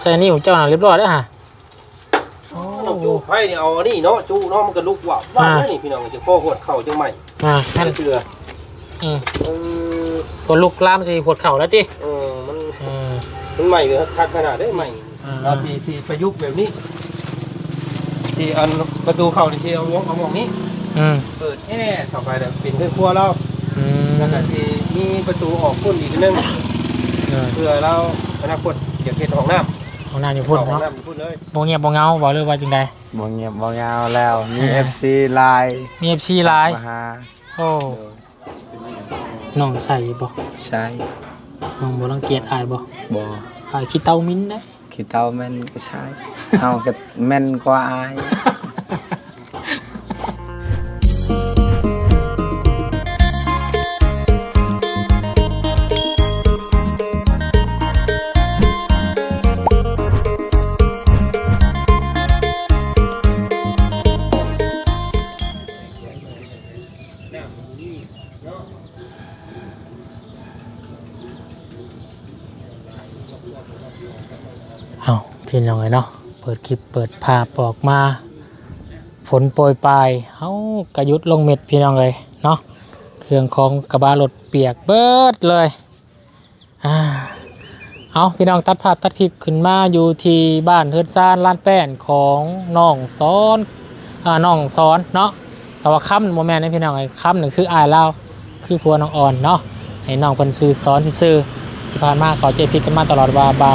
ใส่นิ้วเจ้าน่ะเรียบร้อยแล้วฮะน้องจูไผ่นี่เอาอันนี่เนาะจูเนาะมันก็ลุกว่าว่าอ่าแล้วนี่พี่น้องจะพ่อหดเข่าจังใหม่อ่าแค่นั่นเตืออืมเออก็ลุกลามสิปวดเข่าแล้วติเออมันอืม มันใหม่เลยคักขนาดได้ใหม่อ่า เราสีสีประยุกต์แบบนี้สีอันประตูเข้านี่สีเอาวงเอาวงนี้ อืมเปิดแอร์เข้าไปแบบเป็นเครื่องครัวเราอืมแล้วก็สีมีประตูออกพุ่นอีกนึง เออเพื่อเราอนาคตเก็บเห็ดของน้ำ เอาหน้าอยู่พุ่นของเนาะน้ำอยู่พุ่นเลยบ่เงียบบ่เหงาบ่เลยว่าจังใดบ่เงียบบ่ยาวแล้วมีอ่า FC ไลน์มี FC หลายมาหาโอ้น้องใส่บ่ใช่น้องบ่รังเกียจอายบ่บ่อายขี้เต้ามิ้นนะขี้เต้าแม่นก็ใช่เอาก็แม่นกว่าอาย องไอ้เนาะเปิดคลิปเปิดภาพออกมา ฝนโปรยปลายเฮากระยุดลงเม็ดพี่น้องเลยเนาะเครื่องของกระบะรถเปียกเบิดเลยอ่าเอาพี่น้องตัดภาพตัดคลิปขึ้นมาอยู่ที่บ้านเฮือนซานล้านแป้นของน้องซ้อนอ่าน้องซ้อนเนาะแต่ว่าค่ำโมแมนนี่พี่น้องไอ้ค่ำหนึ่งคืออายเล่าคือพัวน้องอ่อนเนาะให้น้องเป็นซื้อซ้อนที่ซื้อที่ผ่านมาเขาใจพิดกันมาตลอดว่าเบา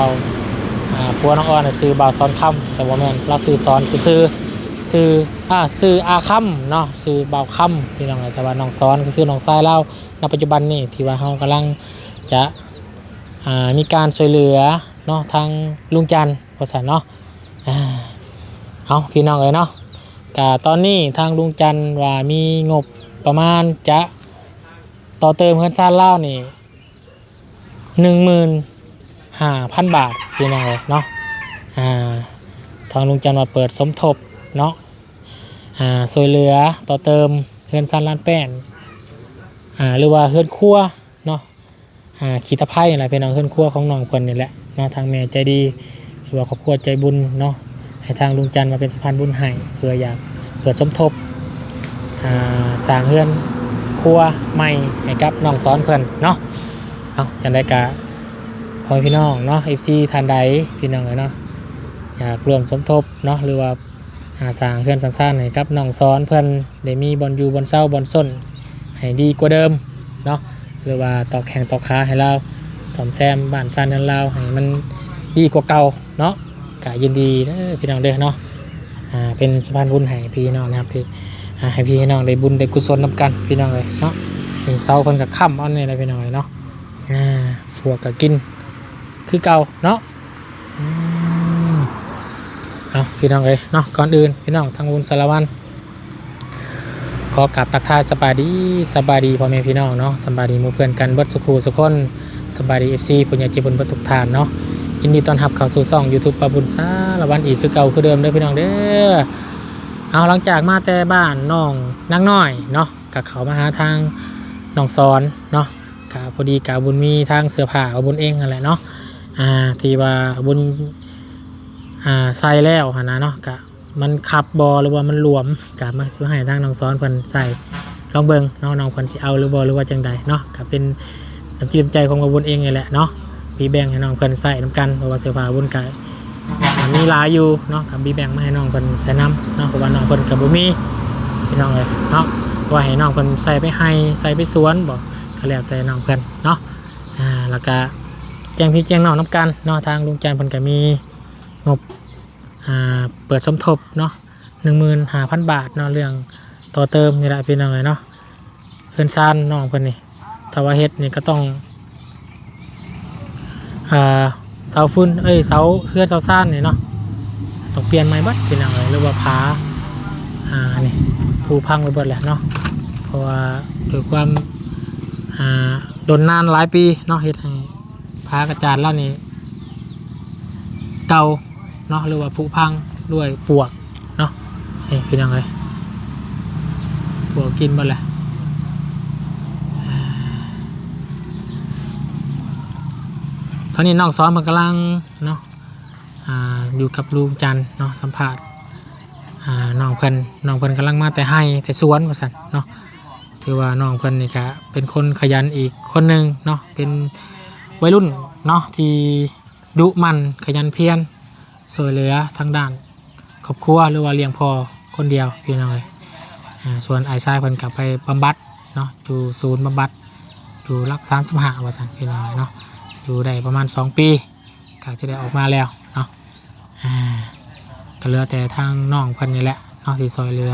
อ่าพัวน้องอ้อนน่ะซื้อบาซ้อนค่ำแต่ว่าแม่นเราซื้อซ้อนซื้อซื้ออ่าซื้ออาค่ำเนาะซื้อบาค่ำพี่น้องเอ้ยแต่ว่าน้องซ้อนก็คือน้องทรายเล่าณปัจจุบันนี่ที่ว่าเฮากำลังจะอ่ามีการช่วยเหลือเนาะทางลุงจันทร์ว่าซั่นเนาะอ่าเอาพี่น้องเอ้ยเนาะแต่ตอนนี้ทางลุงจันทร์ว่ามีงบประมาณจะต่อเติมเพื่อนซ่านเล่านี่หนึ่งหมื่น ห้าพันบาทพี่น้องเลยเนาะอ่าทางลุงจันทร์มาเปิดสมทบเนาะอ่าสวยเหลือต่อเติมเฮือนซันล้านแป้นอ่าหรือว่าเฮือนครัวเนาะอ่าขีตะไคร้อะไรเป็นน้องเฮือนครัวของน้องเพิ่นนี่แหละเนาะทางแม่ใจดีหรือว่าครอบครัวใจบุญเนาะให้ทางลุงจันทร์มาเป็นสะพานบุญให้เพื่ออยากเปิดสมทบอ่าสร้างเฮือนครัวใหม่ให้กับน้องสอนเพิ่นเนาะเอาจันได้กะ อพี่น้องเนาะ FC ทานใดพี่น้องเลยเนาะอยากรวมสมทบเนาะหรือว่าหาสร้างเพื่อนสร้างๆให้กับน้องซ้อนเพื่อนได้มีบอลยูบอลเศร้าบอลส้นให้ดีกว่าเดิมเนาะหรือว่าต่อแข่งตอค้าให้เราสมแซมบ้านซันนั้นเราให้มันดีกว่าเก่าเนาะกะยินดีเด้อพี่น้องเด้อเนาะอ่าเป็นสะพานบุญให้พี่น้องนะครับพี่อ่าให้พี่น้องได้บุญได้กุศลนำกันพี่น้องเลยเนาะให้เศร้าเพิ่นกับค่ำเอาเนี่ยเลยพี่น้องเลยเนาะอ่าพวกก็กิน คือเก่าเนาะเอาพี่น้องเลยเนาะก่อนอื่นพี่น้องทางวุนสารวันขอกราบตักทายสบายดีสบายดีพ่อแม่พี่น้องเนาะสบายดีมู่เพื่อนกันบดสุขูสุขคนสบายดีเอฟซีปุญญาจิบุญประทุกทานเนาะยินดีต้อนรับเข้าสู่ช่อง YouTube ปาบุญสารวันอีกคือเก่าคือเดิมเด้อพี่น้องเด้อเอาหลังจากมาแต่บ้านน้องนางน้อยเนาะกับเขามาหาทางน้องสอนเนาะกาพอดีกาบุญมีทางเสื้อผ้าเอาบุญเองนั่นแหละเนาะ อ่าที่ว่าบุญอ่าใส่แล้วหนะเนาะกะมันขับบอหรือว่ามันหลวมกะมาซื้อให้ทางน้องซ้อนเพิ่นใส่ลองเบิงเนาะน้องเพิ่นสิเอาหรือบอหรือว่าจังใดเนาะกะเป็นน้ำจิตน้ำใจของกบุญเองนี่แหละเนาะมีแบงให้น้องเพิ่นใส่น้ำกันเพราะว่าเสื้อผ้าบุญกะอ่ามีลายอยู่เนาะกับมีแบ่งมาให้น้องเพิ่นใส่น้ำเนาะเพราะว่าน้องเพิ่นกับบุมีพี่น้องเลยเนาะว่าให้น้องเพิ่นใส่ไปให้ใส่ไปสวนบอกก็แล้วแต่น้องเพื่นเนาะอ่าแล้วก็ จ้งพี่แจ้งน้องน้ำกันเนาะทางลุงแจนเพิ่นก็มีงบอ่าเปิดสมทบเนาะหนึ่งหมื่นห้าพันบาทเนาะเรื่องต่อเติมนี่แหละพี่น้องเลยเนาะเพื่อนซานน้องเพิ่นนี่ถ้าว่าเฮ็ดนี่ก็ต้องอ่าเสาฟุ้นเอ้ยเสาเพื่อนเสาซ่านนี่เนาะต้องเปลี่ยนไม้บัดพี่น้องเลยหรือว่าผาอ่านี่ผูพังไปเบิดแหละเนาะเพราะว่าด้วยความอ่าโดนนานหลายปีเนาะเฮ็ดให้ พากระจาดแล้วนี่เก่าเนาะหรือว่าผุพังด้วยปวกเนาะนี่พี่น้องเลยปวกกินหมดแหละตอนนี้น้องซ้อนมันกำลังเนาะอยู่กับลุงจันเนาะสัมภาษณ์อ่าน้องเพิ่นน้องเพิ่นกำลังมาแต่ให้แต่สวนว่าซั่นเนาะถือว่าน้องเพิ่นนี่ก็เป็นคนขยันอีกคนหนึ่งเนาะเป็น วัยรุ่นเนาะที่ดุมันขยันเพียรสวยเหลือทางด้านครอบครัวหรือว่าเลี้ยงพอคนเดียวพี่น้องเลยอ่าส่วนไอ้ชายเพิ่นกลับไปบำบัดเนาะอยู่ศูนย์บำบัดอยู่รักษาสมหาว่าซั่นพี่น้องเลยเนาะอยู่ได้ประมาณ 2 ปีก็จะได้ออกมาแล้วเนาะอ่าก็เหลือแต่ทางน้องเพิ่นนี่แหละเนาะที่ซอยเหลือ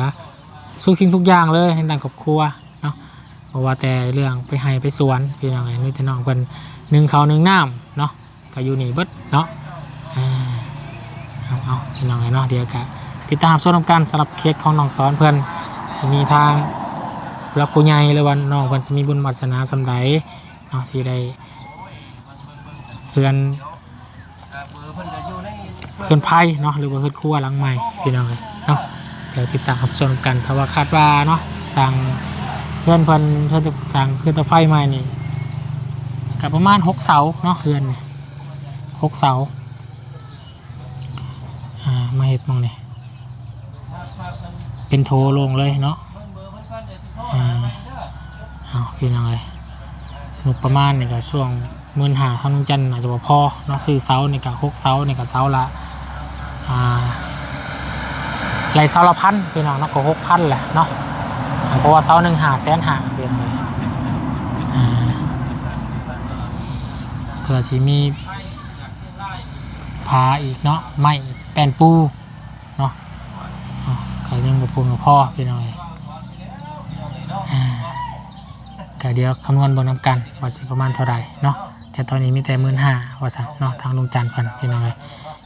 ทุกสิ่งทุกอย่างเลยในด้านครอบครัว เพราะว่าแต่เรื่องไปให้ไปสวนพี่น้องเลยนี่แต่น้องเพิ่นหนึ่งเขาหนึ่งน้ำเนาะก็อยู่นี่เบิดเนาะเอาเอาพี่น้องเลยเนาะเดี๋ยวกะติดตามชมกันสำหรับเคสของน้องสอนเพิ่นสิมีทางรับผู้ใหญ่หรือว่าน้องเพิ่นสิมีบุญวาสนาสำใดเนาะสิได้เพื่อนเพื่อนไพ่เนาะหรือว่าเพื่อนครัวหลังใหม่พี่น้องเลยเนาะเดี๋ยวติดตามรับชมกันถ้าว่าคาดว่าเนาะสั่ง พื่อนเพื่อนเพื่อนจะสั่งเพื่อตะไฟใหม่นี่กับประมาณหกเสาเนาะเพื่อนหกเสาอ่ามาเห็ดมองนี่เป็นโทลงเลยเนาะอ่าเอาพี่น้องเลยงบประมาณนี่ก็ช่วงหมื่นหาทางลุงจันทร์อาจจะบ่พอเนาะซื้อเสานี่ก็หกเสานี่ก็เสาละอ่าไหลเสาละพันพี่น้องเนาะก็หกพันแหละเนาะ เพราะว่าเสาหนึ่งหาแสนหาเพียงเลยเพื่อสิมีพาอีกเนาะไม่แป้นปูเนาะอ่าก็ยังบ่พูนกับพ่อพี่น้องเลยอ่าก็เดี๋ยวคำนวณบนน้ำกันว่าสิประมาณเท่าไหร่เนาะแต่ตอนนี้มีแต่หมื่นห้าว่าสั่นเนาะทางลุงจันทร์เพิ่นพี่น้องเลย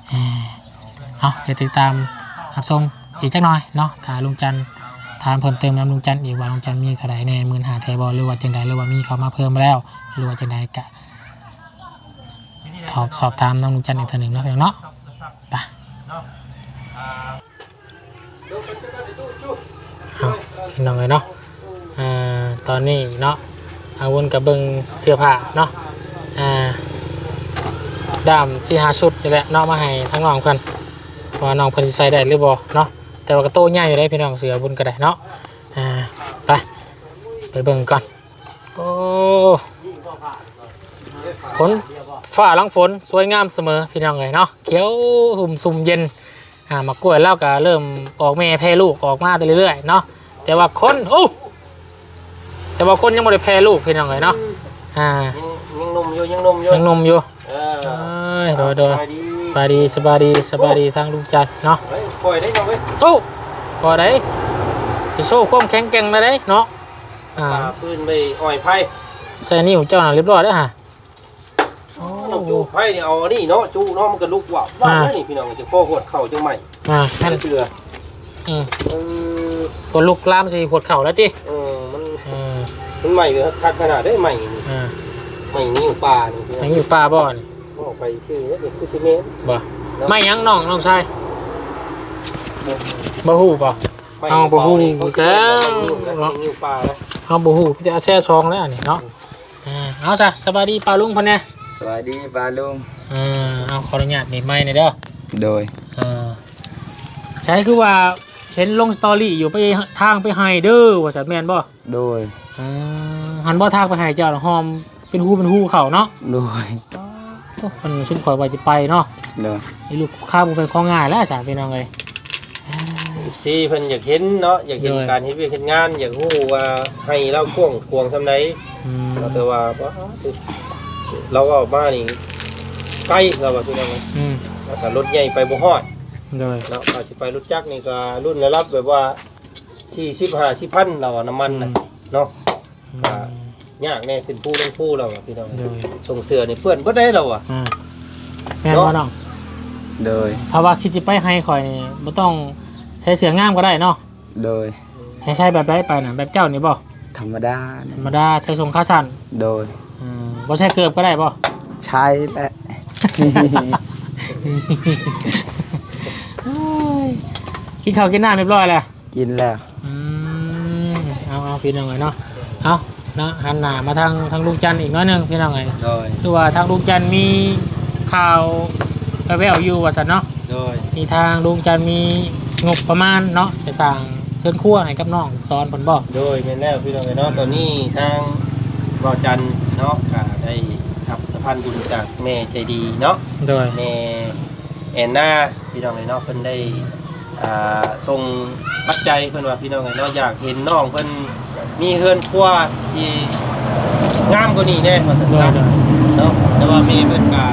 เอ่อเอาเดี๋ยวติดตามรับชมอีกจักหน่อยเนาะถ้าลุงจันทร์ ถามเพิ่มเติมน้ำลุงจันทร์อีกว่าลุงจันทร์มีเท่าไหร่ในหมื่นหาเทบอลหรือว่าจังใดหรือว่ามีเขามาเพิ่มแล้ว หรือว่าจังใดกะสอบสอบถามน้องลุงจันทร์อีกทีหนึ่งนาะพี่น้องเนาะไปเอาพี่น้องเลยเนาะตอนนี้เนาะอาวุนกับเบิงเสื้อผ้าเนาะดามสีหาชุดนี่แหละเนาะมาให้ทั้งน้องกันว่าน้องเพิ่นสิใส่ได้หรือบ่เนาะ แต่ว่าก็โตใหญ่อยู่ได้พี่น้องเสือบุญก็ได้เนาะอ่าไปไปเบิ่งก่อนโอ้ฝนฟ้าหลังฝนสวยงามเสมอพี่น้องเลยเนาะเขียวหุ่มซุ่มเย็นอ่ามากล้วยแล้วก็เริ่มออกแม่แพร่ลูกออกมาเรื่อยๆเนาะแต่ว่าคนโอ้แต่ว่าคนยังไม่ได้แพ้ลูกพี่น้องเลยเนาะอ่ายังยังนมอยู่ยังนมอยู่ยังหนมอยู่เอเออ้ยโดยโดยสบายดีส บายดีสบายดีสบายดีทางลุงจันทร์เนาะเฮ้ยปล่อยได้ยังเว้ยโอ้พอได้จะโชว์ความแข็งแกร่งนะได้เนาะอ่าปาปืนไปอ่อยไผ่ใส่นิ้วเจ้าหน่ะเรียบร้อยแล้วฮะโอ้น้องจูไผ่เนี่ยเอาอันนี่เนาะจูเนาะมันก็ลุกว่าว่าแล้วนี่พี่น้องจะพ่อหวดเข่าจังใหม่อ่านั่นเสืออืมเออก็ลุกลามสิปวดเข่าแล้วจิเออมันอืมมันใหม่เลยคักขนาดได้ใหม่นี่อ่าใหม่นิ้วปลานี่พี่อัน้นองนี้อยู่ป่าบ่อน ออกไปชื่อเนี่ยเด็กกุซิเมนบ่ไม่ยั้งน้องน้องชายบ่ฮู้ป่ะ เอาบ่ฮู้เขาแกแก้นิ้วปลาแล้วเอาบ่ฮู้พี่จะเอาแช่ซองแล้วอันนี่เนาะอ่าเอาซะสบายดีปลาลุงพ่นแน่สวัสดีบาลุงอ่าเอาขออนุญาตนี่ไม่ในอยเด้อโดยอ่าใช้คือว่าเห็นลงสตอรี่อยู่ไปทางไปไฮเด้อว่าสัตว์แมนบ่โดยอ่าหันบ่ทางไปไฮเจ้าน่ะหอมเป็นหูเป็นหูเขาเนาะ โดย โอ้มันชุ่มข่อยว่าจะไปเนาะโดยไอ้ลูกข้าวมันเป็นของง่ายแล้วสามพี่น้องเลย ซีเพิ่นอยากเห็นเนาะอยากเห็นโดยการเฮ็ดเวียกเฮ็ดงาน อยากฮู้ว่าให้เราพ่วงควงซำใดอืมเราแต่ว่าบ่สิเราก็มานี่ใกล้เราว่าพี่น้องเอ้ยอืมแล้วก็รถใหญ่ไปบ่ฮอดโดยเนาะอาจสิไปรถจักรนี่ก็รุ่นระดับแบบว่า40 50พันเราอะน้ำมันน่ะเนาะอ่า ยากแน่ขึ้นผู้ลงผู้เราอะพี่น้องโดยส่งเสื้อนี่เพื่อนบ่ได้เราอะอ่าแม่นบ่น้องโดย ถ้าว่าคิดจะไปไฮข่อยนี่บ่ต้องใช้เสืองามก็ได้เนาะโดย ให้ใช้แบบใดไปน่ะแบบเจ้านี่บ่ธรรมดาธรรมดาใช้ทรงขาสั้นโดย อืมบ่ใช่เกือบก็ได้ป่ะใช้และกินข้าวกินน้ำเรียบร้อยแล้วกินแล้ว อืมเอาเอาพี่น้องไงเนาะ เอา เนาะหันหน้ามาทางทางลุงจันทร์อีกน้อยหนึงพี่น้องไงโดยคือว่าทางลุงจันทร์มีข่าวไปแววอยู่ว่าสันเนาะ โดยมีทางลุงจันทร์มีงบประมาณเนาะจะสั่งเพื่อนครั่วให้กับน้องซ้อนผลบอกโดยแม่นแล้วพี่น้องเอ้ยเนาะตอนนี้ทางบ่าวจันทร์เนาะก็ได้ทับสะพานบุญจากแม่ใจดีเนาะ โดย แม่แอนนาพี่น้องเอ้ยเนาะเพิ่นได้อ่าส่งปัจจัยเพิ่นว่าพี่น้องเอ้ยเนาะอยากเห็นน้องเพิ่น มีเฮือนครัวที่งามกว่านี้แน่ว่าซั่นโดยนะโดยเนาะแต่ว่าแม่เพิ่นก็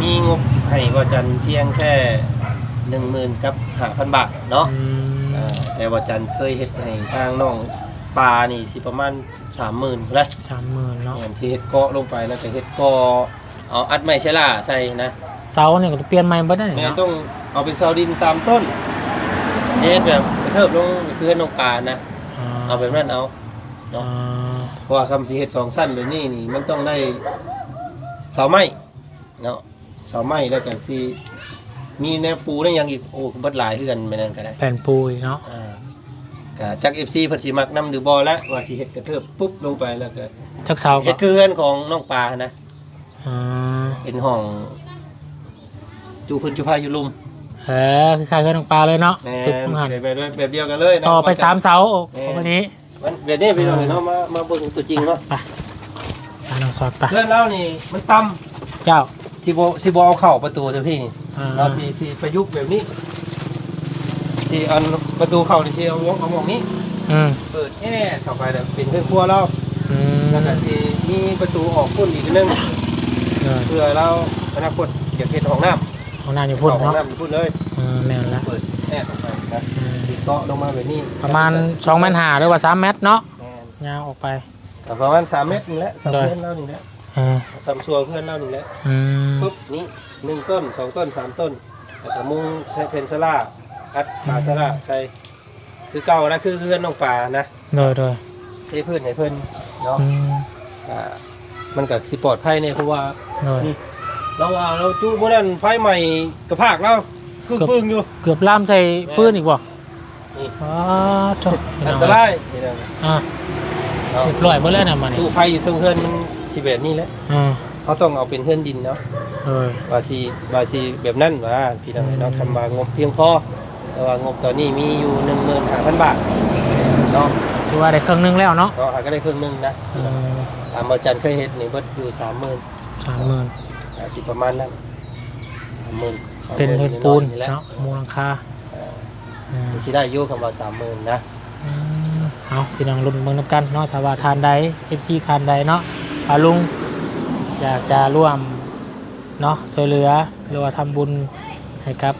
มีงบให้บ่าวจันทร์เพียงแค่10,000กับ5,000บาทเนาะอืมอ่าแต่ว่าจันเคยเฮ็ดให้ทางน้องปลานี่สิประมาณสามหมื่นพุ่นแหละสามหมื่นเนาะเหมือนที่เฮ็ดเกาะลงไปแล้วก็เฮ็ดเกาะเอาอัดไม้เชล่าใส่นะเสาเนี่ยก็จะเปลี่ยนใหม่เบิดได้แม่เนาะต้องเอาเป็นเสาดินสามต้นเฮ็ดแบบกระเทิบลงคือให้น้องปลานะ เอาแบบนั้นเอาอ่าเพราะว่าคำสิเฮ็ดสองสั้นแบบนี้นี่มันต้องได้เสาไม้เนาะเสาไม้แล้วก็สิมีแนวปูได้หยังอีกโอ้เบิดหลายคือกันแม่นั่นก็ได้แผ่นปุยเนาะอ่าก็จัก FC เพิ่นสิมักนำหรือบ่แล้วว่าสิเฮ็ดกระเทิบปุ๊บลงไปแล้วก็ชักเสาเฮ็ก็ดคือเฮือนของน้องปลานะ อ่าเป็นห้องจูเพิ่นจุพาอยู่ลุม เออคือขายเครื่องปลาเลยเนาะแม่ตึกหันแบบแบบแบบเดียวกันเลยนะต่อไปสามเสาโอ้โหวันนี้มันแบบนี้พี่น้องเนาะมามาเบิ่งตัวจริงเนาะไปไปน้องสอดไปเพื่อนเรานี่มันต่ำเจ้าสิบ่สิบ่เอาเข้าประตูเจ้าพี่นี่อ่าเราสิสิประยุกต์แบบนี้สิเอาประตูเข้านี่สิเอาวงเอาหมองนี้ อืมเปิดแอร์เข้าไปแล้วเป็นเครื่องครัวเราอืมแล้วก็สิมีประตูออกพุ่นอีกนึงเออเพื่อเราอนาคตอยากเฮ็ดห้องน้ำ ห้องน้ำอยู่พุ่นห้องเนาะน้ำอยู่พุ่นเลยเออแม่นละเปิดแอร์เข้าไปนะอืมติดเกาะลงมาแบบนี้ประมาณสองเมตรหาหรือว่าสามเมตรเนาะแม่นยาวออกไปก็ประมาณ3เมตรนี่แหละสามได้เมตรเล่านี่แหละเออสามชัวเพื่อนเล่านี่แหละอืมปุ๊บนี่หนึ่งต้นสองต้นสามต้นแล้วก็มุงใช้เพนซล่าอัดปลาซล่าใช้คือเก่านะคือเพื่อนน้องปลานะโดยโดยเทเพื่อนให้เพื่อนเนาะอืมอ่ามันก็สิปลอดภัยเนี่ยเพราะว่าโดยนี่ เราว่าเราจู้เมื่อนั้นไฟใหม่กระพากแล้วครึ่งปึ้งอยู่ เกือบล่ามใส่ฟืนอีกบ่นี่ อ๋อโถพี่อัน้นองตรายนี่นะอะเนาะเรียบร้อยหมดแล้วนะมันนี่ตู้ไฟอยู่ตรงเพื่อนมันสิแบบนี้แหละอ่าเขาต้องเอาเป็นเพื่อนดินเนาะโดยว่าสิว่าสิแบบนั้นว่าพี่น้องเนาะคำว่างบเพียงพอแต่ว่างบตอนนี้มีอยู่หนึ่งหมื่นห้าพันบาทเนาะถือว่าได้เครื่องนึงแล้วเนาะเนาะหาก็ได้ครึ่งหนึงนะเออตามอาจารย์เคยเห็นนี่เบิดอยู่สามหมื่น สามหมื่นสิประมาณนั้นสามหมื่นเป็นเห็ดปูนนี่แหละเนาะมูลค่าอ่า สิได้อยู่คำว่าสามหมื่นนะ อืมเอาพี่น้องรุ่นเมืองน้ำกันเนาะถ้าว่าทานใด FC ทานใดเนาะอาลุงอยากจะร่วมเนาะช่วยเหลือหรือว่าทำบุญให้กับ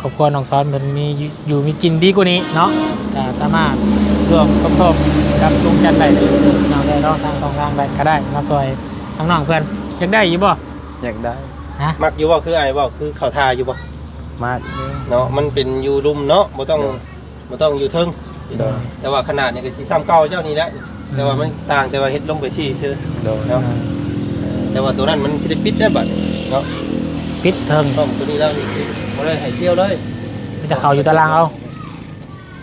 ครอบครัวน้องซ้อนมันมีอยู่อยู่มีกินดีกว่านี้เนาะก็สามารถร่วมสมทบกับลุงจันทร์ได้เลยน้องได้เนาะทางสองทางใดก็ได้มาซอยทั้งน้องเพื่อนอยากได้อยู่บ่ อยากได้ฮะมักอยู่บ่คือไอ้บ่คือเขาทาอยู่บ่มากเนาะมันเป็นอยู่รุมเนาะบ่ต้องบ่ต้องอยู่เทิงโดย แต่ว่าขนาดนี่ก็สิซ้ำเก่าเจ้านี่แหละแต่ว่ามันต่างแต่ว่าเฮ็ดลงไปซี่ซื่อ โดยเนาะ แต่ว่าตัวนั้นมันสิได้ปิดได้บัดเนาะปิดเทิงต้มตัวนี้แล้วนี่คือบ่ได้ให้เที่ยวเลยมีแต่เขาอยู่ตารางเอา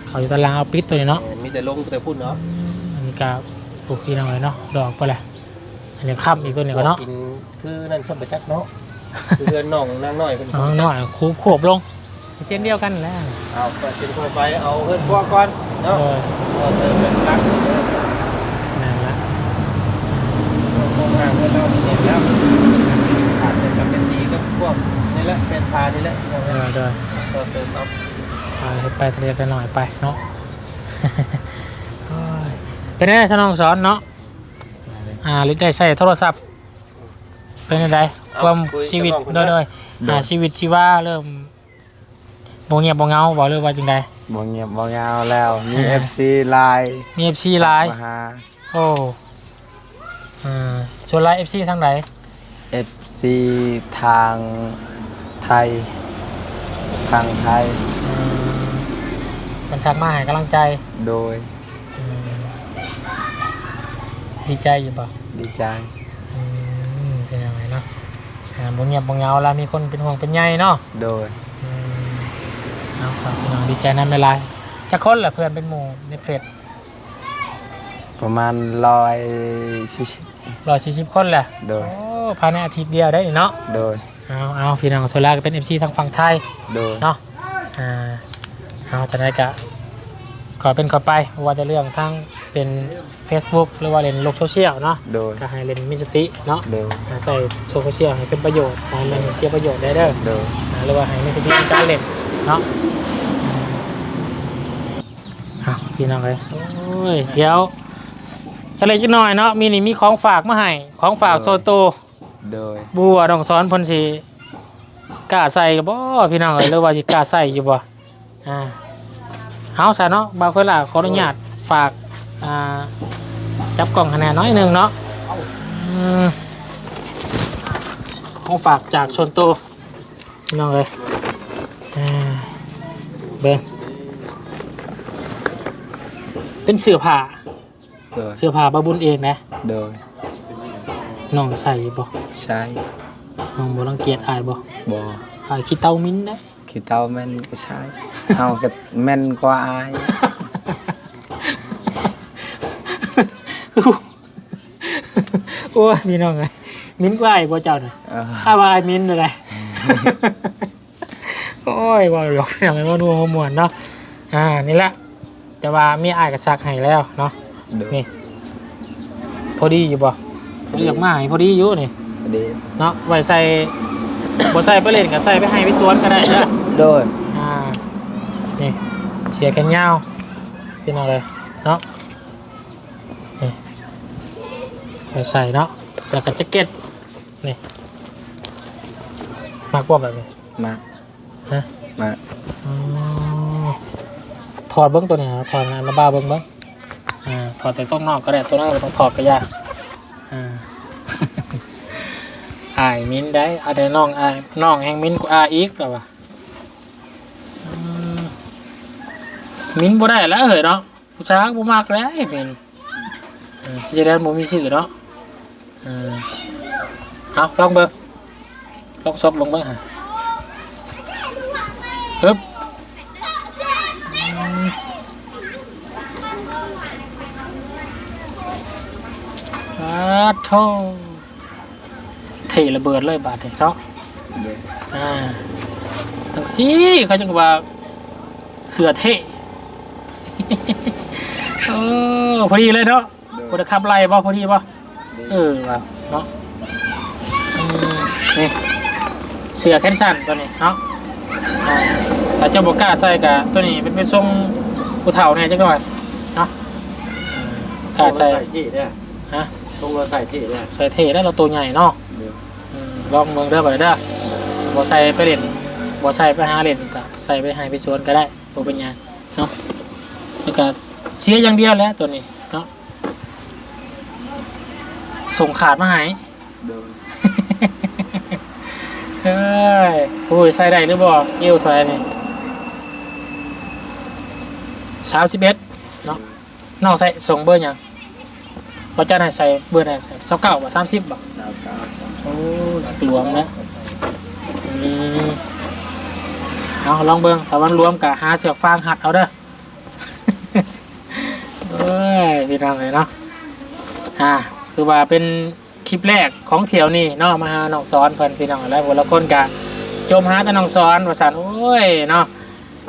เขาอยู่ตารางเอาปิดตัวนี้เนาะมีแต่ลงแต่พุ่นเนาะ อันนี้ก็ปลูกที่นั่งเลยเนาะดอกไปเล ยอันนี้ค่ำอีกตัวหนึงก็เนาะกินคือนั่นชอบไปจักเนาะคือเพื่อนน้องนางน้อยเพิ่นน้องน้อยคูบขวบลงเช่นเดียวกันแหละเอาก็เป็นคนไปเอาเพื่อนพวกก่อนเอเนาะอเอาเติมเป็นรักนั่นละโครงงานเพื่อนเราเนี่ยแล้วขาดแต่สังกะสีกับพวกนี่แหละเป็นพานี่แหละที่เราเออเดินก็เติมเอาไปไปทะเลกันหน่อยไปเนาะ โอ้ยเป็นไงสนองสอนเนาะ อ่าลิได้ใช้โทรศัพท์ เป็นยังไงความชีวิตโดยโดยอ่าชีวิตชีวาเริ่มโบเงียบโบเหงาบอกเลยว่าจังไดบ่เงียบบ่เหงาแล้วมี FC ไลน์มีเอฟซีไลน์มาหา โอ้อ่าชวนไลน์เอฟซีทางไหน FC ทางไทย ทางไทยกันทักมาให้กำลังใจ โดยอืม ดีใจอยู่ปะดีใจอืมเป็นยังไงเนาะอ่าบงเงียบบงเหงาแล้วมีคนเป็นห่วงเป็นใยเนาะโดยอืมเอาสาวพี่น้องดีใจนั่นไม่ไรจะคนเหรอเพื่อนเป็นหมู่ในเฟซประมาณร้อยสี่สิบร้อยสี่สิบคนแหละโดยโอ้ภายในอาทิตย์เดียวได้นี่เนาะโดยอเอาเอาพี่น้องโซล่าก็เป็น FC ทางฝั่งไทย โดยเนาะ อ่าเอาจะได้กะขอเป็นขอไปว่าจะเรื่องทั้ง เป็น Facebook หรือว่าเล่นโลกโซเชียลเนาะโดย ก็ให้เล่นมีสติเนาะโดย อ่าใส่โซเชียลให้เป็นประโยชน์ให้มันเสียประโยชน์ได้เด้อ โดยอ่าหรือว่าให้มีสติในการเล่นเนาะเอาพี่น้องเลยโอ้ยเดี๋ยวอะไรจะหน่อยเนาะมีนี่มีของฝากมาให้ของฝากโซโตโดย บัวต้องสอนเพนสิกล้าใส่บ่พี่น้องเอ้ยหรือว่าสิกล้าใส่อยู่บ่อ่าเฮาซะเนาะบางคนล่ะขออนุญาตฝากอ่า จับกล่องคะแนนน้อยหนึงเนาะอืมของฝากจากชนโตพี่น้องเอ้ยอ่าเบิ่งเป็นเสื้อผ้าโดยเสื้อผ้าบาบุญเองนะโดยน้องใส่อยู่บ่ใช้น้องบ่รังเกียจอายบ่บออายขี้เต้ามิ้นนะขี้เต้าแม่นก็ใช้เอาก็แม่นกว่าอาย โอ้ยมีน้องไงมิ้นก็ไอ้บ่เจ้าน่ะเออถ้าว่าไอ้มิ้นอะไรโอ้ยว่าหลอกอย่างไรว่านัวหัวมวนเนาะอ่านี่แหละ แต่ว่ามีอ้ายกับซักให้แล้วเนาะโดยนี่พอดีอยู่บ่เรียกมาให้พอดีอยู่นี่เดยเนาะไว้ใส่บ่ใส่ไปเล่นก็ใส่ไปให้ไปสวนก็ได้เด้อโดยอ่านี่เสียแขนยาวเป็นอะไรเนาะนี่ไป ใส่เนาะแล้วก็แจ็คเก็ตนี่มากกว่าแบบนี้มาฮะมาอ๋อถอดเบิ้งตัวนี้นะถอดนะระบ้าเบิ้งเบิ้งอ่าถอดแต่ต้องนอกก็ได้ตัวนั้นก็ต้องถอดก็ยากอ่าอายมิ้นได้อาได้น้องอายน้องแห่งมิ้นกูอายอีกหรอวะอืมมินบ่ได้แล้วเหรอเนาะผู้ชายบ่มากแล้วไอ้มินเออจะได้บ่มีชื่อเนาะ เออเอาลองเบิ่งลองซบลงเบิ่งฮะปึ๊บอืมอาโทเทระเบิดเลยบาดนี้เนาะโดยอ่าทั้งซี่เขาจะว่าเสือเท่เออพอดีเลยเนาะพอดีขับไล่ป่ะพอดีป่ะ เออว่ะเนาะอืมนี่เสือแขนสั้นตัวนี้เนาะอ่าแต่เจ้าบอกกล้าใส่กะตัวนี้เป็นเป็นทรงผู้เฒ่าเนี่ยจังหน่อยเนาะอืมกล้าใส่เท่เนี่ยฮะตรงเราใส่เท่เนี่ยใส่เท่ได้เราตัวใหญ่เนาะโดยอืมลองเมืองเด้อไปเด้อบ่ใส่ไปเล่นบ่ใส่ไปหาเล่นก็ใส่ไปให้ไปสวนก็ได้บ่เป็นหยังเนาะแล้วก็เสียอย่างเดียวแหล้วตัวนี้เนาะ ส่งขาดมาให้โดยเอ้ยโอ้ยใส่ได้หรือบ่เอวเท่าไหร่นี่31เนาะน้องใส่ส่งเบอร์หยังบ่จัดให้ใส่เบอร์ไหนใส่29บ่30บ่สาวเก้าสามโอ้หลักหลวมนะอืมเอาลองเบิ้งถ้าวันรวมกับหาเสือกฟางหัดเอาเด้อเอ้ยพี่น้องเลยเนาะอ่า คือว่าเป็นคลิปแรกของเที่ยวนี่เนาะมาหาน้องสอนเพิ่นพี่น้องแล้วคนละคนกะจมหาแต่น้องสอนว่าสันโอ้ยเนาะ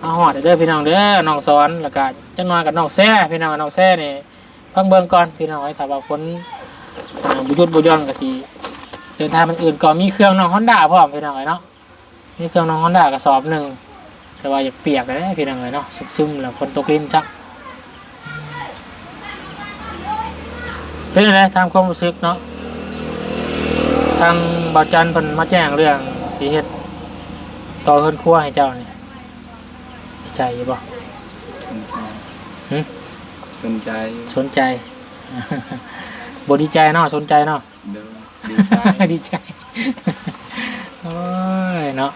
เอาหอดเด้อพี่น้องเด้อน้องสอนแล้วก็จังนอนกับน้องแซ่พี่น้องกับน้องแซ่นี่ฟังเบิ่งก่อนพี่น้องไอ้ถ้าว่าฝนบุยุดบุยอนก็สิเดินทางมันอื่นก่อนมีเครื่องน้องฮอนด้าพร้อมพี่น้องเลยเนาะมีเครื่องน้องฮอนด้ากระสอบหนึ่งแต่ว่าอยากเปียกเลยพี่น้องเลยเนาะซึมๆแล้วคนตกลิ้นจัก เป็นอะไรทางความรู้สึกเนาะทางบาจันเพิ่นมาแจ้งเรื่องสีเฮ็ดต่อเฮือนครัวให้เจ้านี่ดีใจอยู่บ่สนใจหึสนใจสนใจ บ่ดีใจเนาะสนใจเนาะโดยดีใจดีใจโอ้ยเนาะ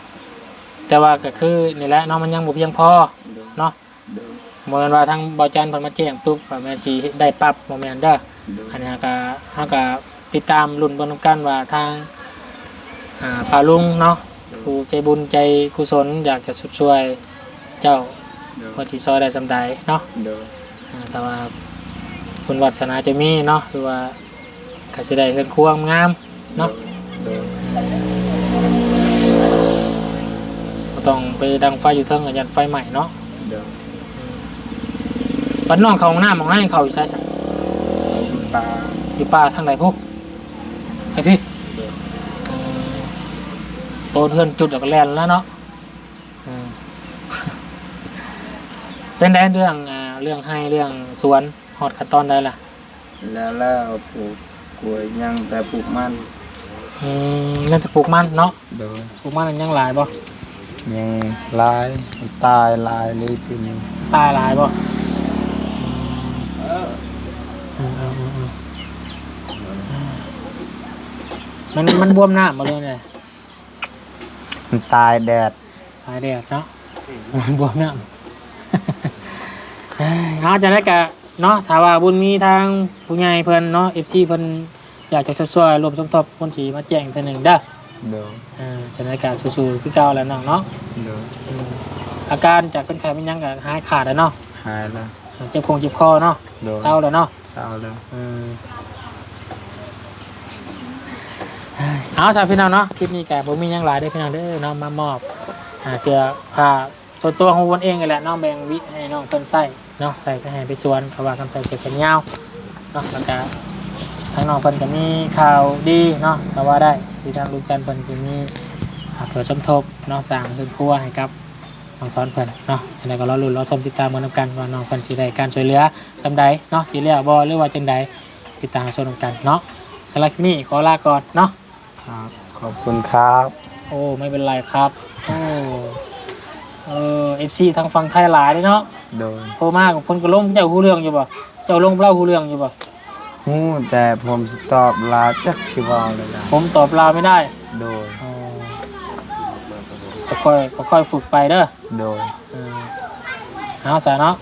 แต่ว่าก็คือนี่แหละเนาะมันยังบ่เพียงพอโดยเนาะโดยบ่แม่นว่าทางบ่จันเพิ่นมาแจ้งปุ๊บว่าแม่นสิได้ปรับบ่แม่นเด้อโดย อันนี้ก็เฮาก็ติดตามลุ้นเบิ่งนำกันว่าทางอ่าป้าลุงเนาะผู้ใจบุญใจกุศลอยากจะช่วยเจ้าโดยว่าสิซอยได้สำใดเนาะโดยอ่าแต่ว่าคุณวัสนาจะมีเนาะคือว่าก็สิได้เฮือนครัวงามเนาะโดยก็ต้องไปดังไฟอยู่เทิงกับยันไฟใหม่เนาะเดี๋ยวปันน้องเขาห้องน้ำมองหน้าให้เขาอยู่ใช่ใช่ ปลาอยู่ป่าทางไหนพวกไอพี่โตเพื่อนจุดแล้วก็แลนแล้วเนาะอืมเป็นได้เรื่องอ่าเรื่องให้เรื่องสวนฮอดขั้นตอนได้ล่ะ แล้วแล้วปลูกกล้วยยังแต่ปลูกมันอืมเงินจะปลูกมันเนาะเดี๋ยวปลูกมันอันยังหลายบ่ยังลายตายลายเลยปีนี้ตายหลายบ่อืมอืมอืมอืม มันมันบวมหน้ามาเลยเนี่ยมันตายแดดตายแดดเนาะมันบวมหน้าเอ้ยเอาจะได้กะเนาะถ้าว่าบุญมีทางผู้ใหญ่เพิ่นเนาะ FC เพิ่นอยากจะช่วยๆรวมสมทบคนสีมาแจ้งเทีหนึ่งเด้อเดี๋ยวอ่าจะได้การสู้ๆคือเก่าแล้วน้องเนาะเดี๋ยวอืมอาการจากเป็นไข้เป็นหยังก็หายขาดแล้วเนาะหายแล้วเจ็บคงเจ็บคอเนาะเดี๋ยวเศร้าแล้วเนาะเศร้าแล้วอืม เอาสาวพี่น้องเนาะคลิปนี้แกผมมียังหลายด้อพี่น้องเด้อเนาะมามอบเสื้อผ้าส่วนตัวของวนเองกันแหละน้องแบงวิให้น้องเพิ่นใส่เนาะใส่ไปให้ไปสวนเขาว่ากันไปเสื้อแขนยาวเนาะแล้วก็ทางน้องเพิ่นก็มีข่าวดีเนาะก็ว่าได้ที่ทางลูกจันทร์เพิ่นจะมีเผื่อสมทบเนาะสร้างพื้นครัวให้กับน้องสอนเพิ่นเนาะจังไดก็รอลุ้นรอชมติดตามกันนกันว่าน้องเพิ่นสิได้การช่วยเหลือสำใดเนาะสิเหลือบ่หรือว่าจังใดติดตามชมนกันเนาะสำหรับนี้ขอลาก่อนเนาะ ครับ ขอบคุณครับ โอ้ไม่เป็นไรครับ โอ้เออเอฟซีทางฝั่งไทยหลายเลยเนาะโดยโทรมากับคนก็ลงเจ้าหูเรื่องอยู่บ่เจ้าลงเล่าหูเรื่องอยู่บ่ฮู้แต่ผมสิตอบลาจักสิเวาเลยนะผมตอบลาไม่ได้โดยอ๋อก็ค่อยก็ค่อยฝึกไปเด้อโดยเออเอาสาเนาะ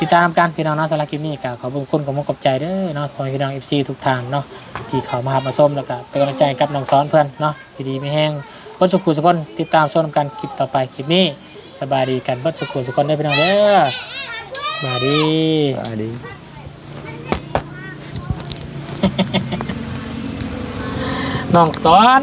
ติดตามกันพี่น้องเนาะสำหรับคลิปนี้ก็ขอบคุณขอบคุณขอบใจเด้อเนาะขอให้พี่น้องเอฟซีทุกทานเนาะที่เขามาหามาส้มแล้วก็เป็นกำลังใจให้กับน้องซ้อนเพื่อนเนาะดีดีไม่แห้งเบิ้สุขุสุกคนติดตามชมกันคลิปต่อไปคลิปนี้สบายดีกันเบิ้สุขุสุกคนได้อพี่น้องเด้อสบายดีสวัสดีน้องซ้อน